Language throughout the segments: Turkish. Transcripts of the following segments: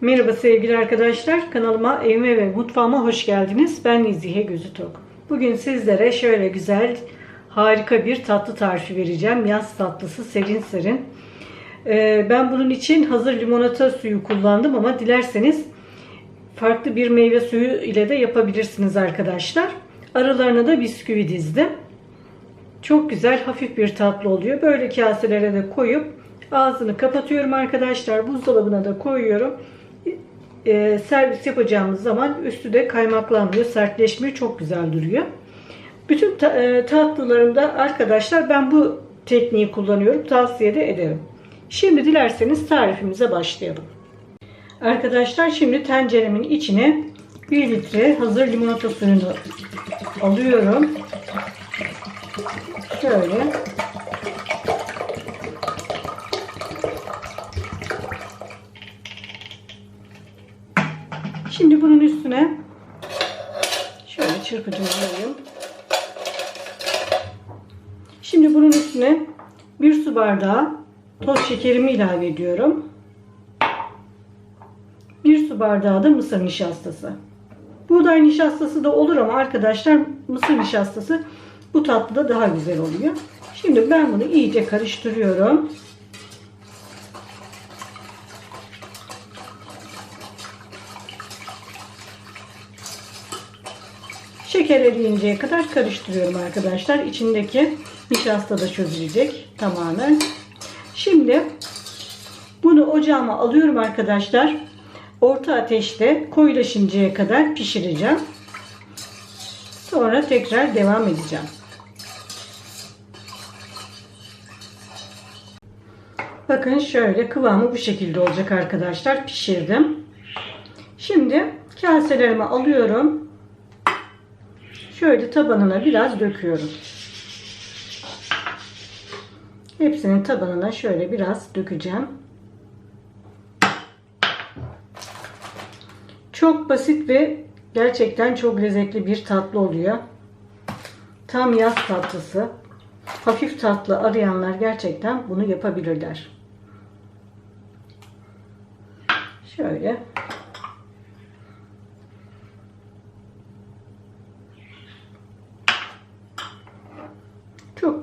Merhaba sevgili arkadaşlar. Kanalıma, evime ve mutfağıma hoş geldiniz. Ben Nezihe Gözü Tok. Bugün sizlere şöyle güzel, harika bir tatlı tarifi vereceğim. Yaz tatlısı serin serin. Ee, ben bunun için hazır limonata suyu kullandım ama dilerseniz farklı bir meyve suyu ile de yapabilirsiniz arkadaşlar. Aralarına da bisküvi dizdim. Çok güzel, hafif bir tatlı oluyor. Böyle kaselere de koyup ağzını kapatıyorum arkadaşlar. Buzdolabına da koyuyorum. Ee, servis yapacağımız zaman üstü de kaymaklanmıyor, sertleşmiyor. Çok güzel duruyor. Bütün ta- e, tatlılarımda arkadaşlar ben bu tekniği kullanıyorum. Tavsiye de ederim. Şimdi dilerseniz tarifimize başlayalım. Arkadaşlar şimdi tenceremin içine 1 litre hazır limonata suyunu alıyorum. Şöyle. Şimdi bunun üstüne şöyle çırpıcımı alayım. Şimdi bunun üstüne bir su bardağı toz şekerimi ilave ediyorum. Bir su bardağı da mısır nişastası. Buğday nişastası da olur ama arkadaşlar mısır nişastası bu tatlıda daha güzel oluyor. Şimdi ben bunu iyice karıştırıyorum. Şeker eriyinceye kadar karıştırıyorum arkadaşlar. İçindeki nişasta da çözülecek tamamen. Şimdi bunu ocağıma alıyorum arkadaşlar. Orta ateşte koyulaşıncaya kadar pişireceğim. Sonra tekrar devam edeceğim. Bakın şöyle kıvamı bu şekilde olacak arkadaşlar. Pişirdim. Şimdi kaselerimi alıyorum. Şöyle tabanına biraz döküyorum. Hepsinin tabanına şöyle biraz dökeceğim. Çok basit ve gerçekten çok lezzetli bir tatlı oluyor. Tam yaz tatlısı. Hafif tatlı arayanlar gerçekten bunu yapabilirler. Şöyle.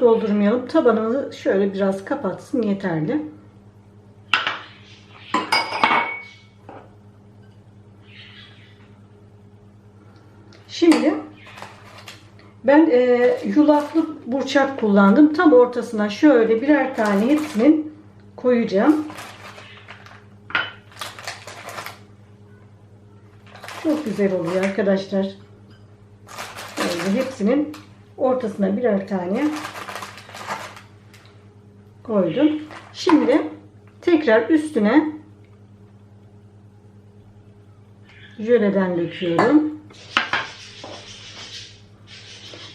Doldurmayalım. Tabanımızı şöyle biraz kapatsın yeterli. Şimdi ben e, yulaflı burçak kullandım. Tam ortasına şöyle birer tane hepsinin koyacağım. Çok güzel oluyor arkadaşlar. Böyle hepsinin ortasına birer tane koydum. Şimdi tekrar üstüne jöleden döküyorum.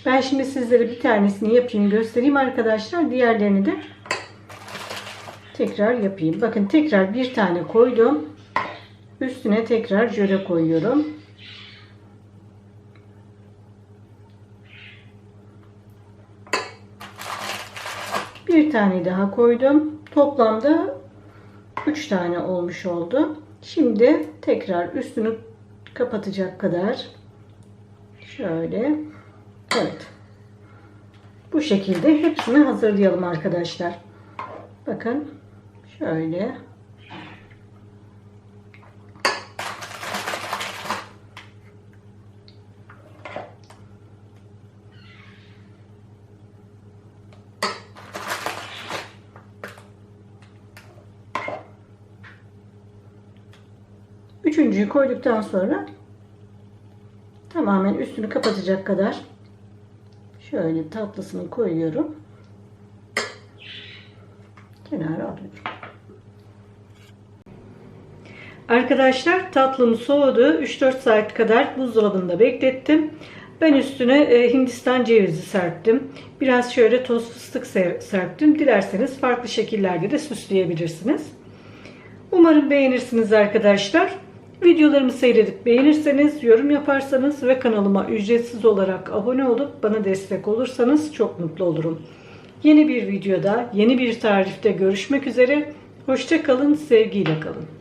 Ben şimdi sizlere bir tanesini yapayım göstereyim arkadaşlar. Diğerlerini de tekrar yapayım. Bakın tekrar bir tane koydum. Üstüne tekrar jöle koyuyorum. Bir tane daha koydum. Toplamda 3 tane olmuş oldu. Şimdi tekrar üstünü kapatacak kadar şöyle evet bu şekilde hepsini hazırlayalım arkadaşlar. Bakın şöyle Üçüncüyü koyduktan sonra tamamen üstünü kapatacak kadar şöyle tatlısını koyuyorum. Kenara alıyorum. Arkadaşlar tatlım soğudu. 3-4 saat kadar buzdolabında beklettim. Ben üstüne e, Hindistan cevizi serptim. Biraz şöyle toz fıstık serptim. Dilerseniz farklı şekillerde de süsleyebilirsiniz. Umarım beğenirsiniz arkadaşlar. Videolarımı seyredip beğenirseniz, yorum yaparsanız ve kanalıma ücretsiz olarak abone olup bana destek olursanız çok mutlu olurum. Yeni bir videoda, yeni bir tarifte görüşmek üzere. Hoşça kalın, sevgiyle kalın.